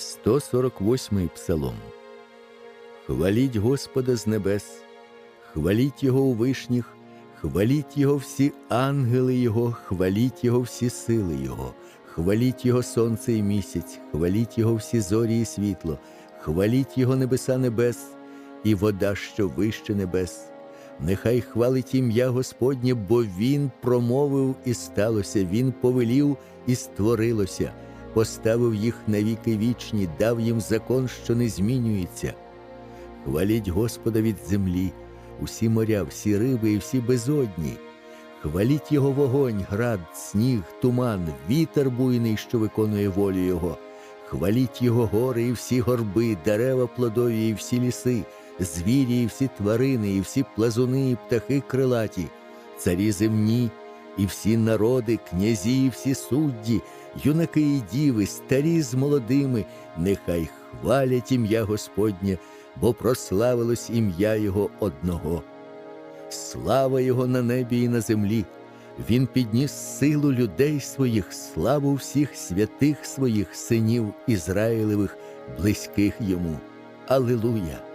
148 псалом. Хваліть Господа з небес, хваліть Його у вишніх, хваліть Його всі ангели Його, хваліть Його всі сили Його, хваліть Його сонце і місяць, хваліть Його всі зорі і світло, хваліть Його небеса небес і вода, що вище небес. Нехай хвалить ім'я Господнє, бо Він промовив і сталося, Він повелів і створилося, поставив їх на віки вічні, дав їм закон, що не змінюється. Хваліть Господа від землі, усі моря, всі риби і всі безодні. Хваліть Його вогонь, град, сніг, туман, вітер буйний, що виконує волю Його. Хваліть Його гори і всі горби, дерева плодові і всі ліси, звірі і всі тварини, і всі плазуни, і птахи крилаті, царі земні, і всі народи, князі, і всі судді, юнаки і діви, старі з молодими, нехай хвалять ім'я Господнє, бо прославилось ім'я Його одного. Слава Його на небі і на землі. Він підніс силу людей своїх, славу всіх святих своїх синів Ізраїлевих, близьких йому. Алилуя!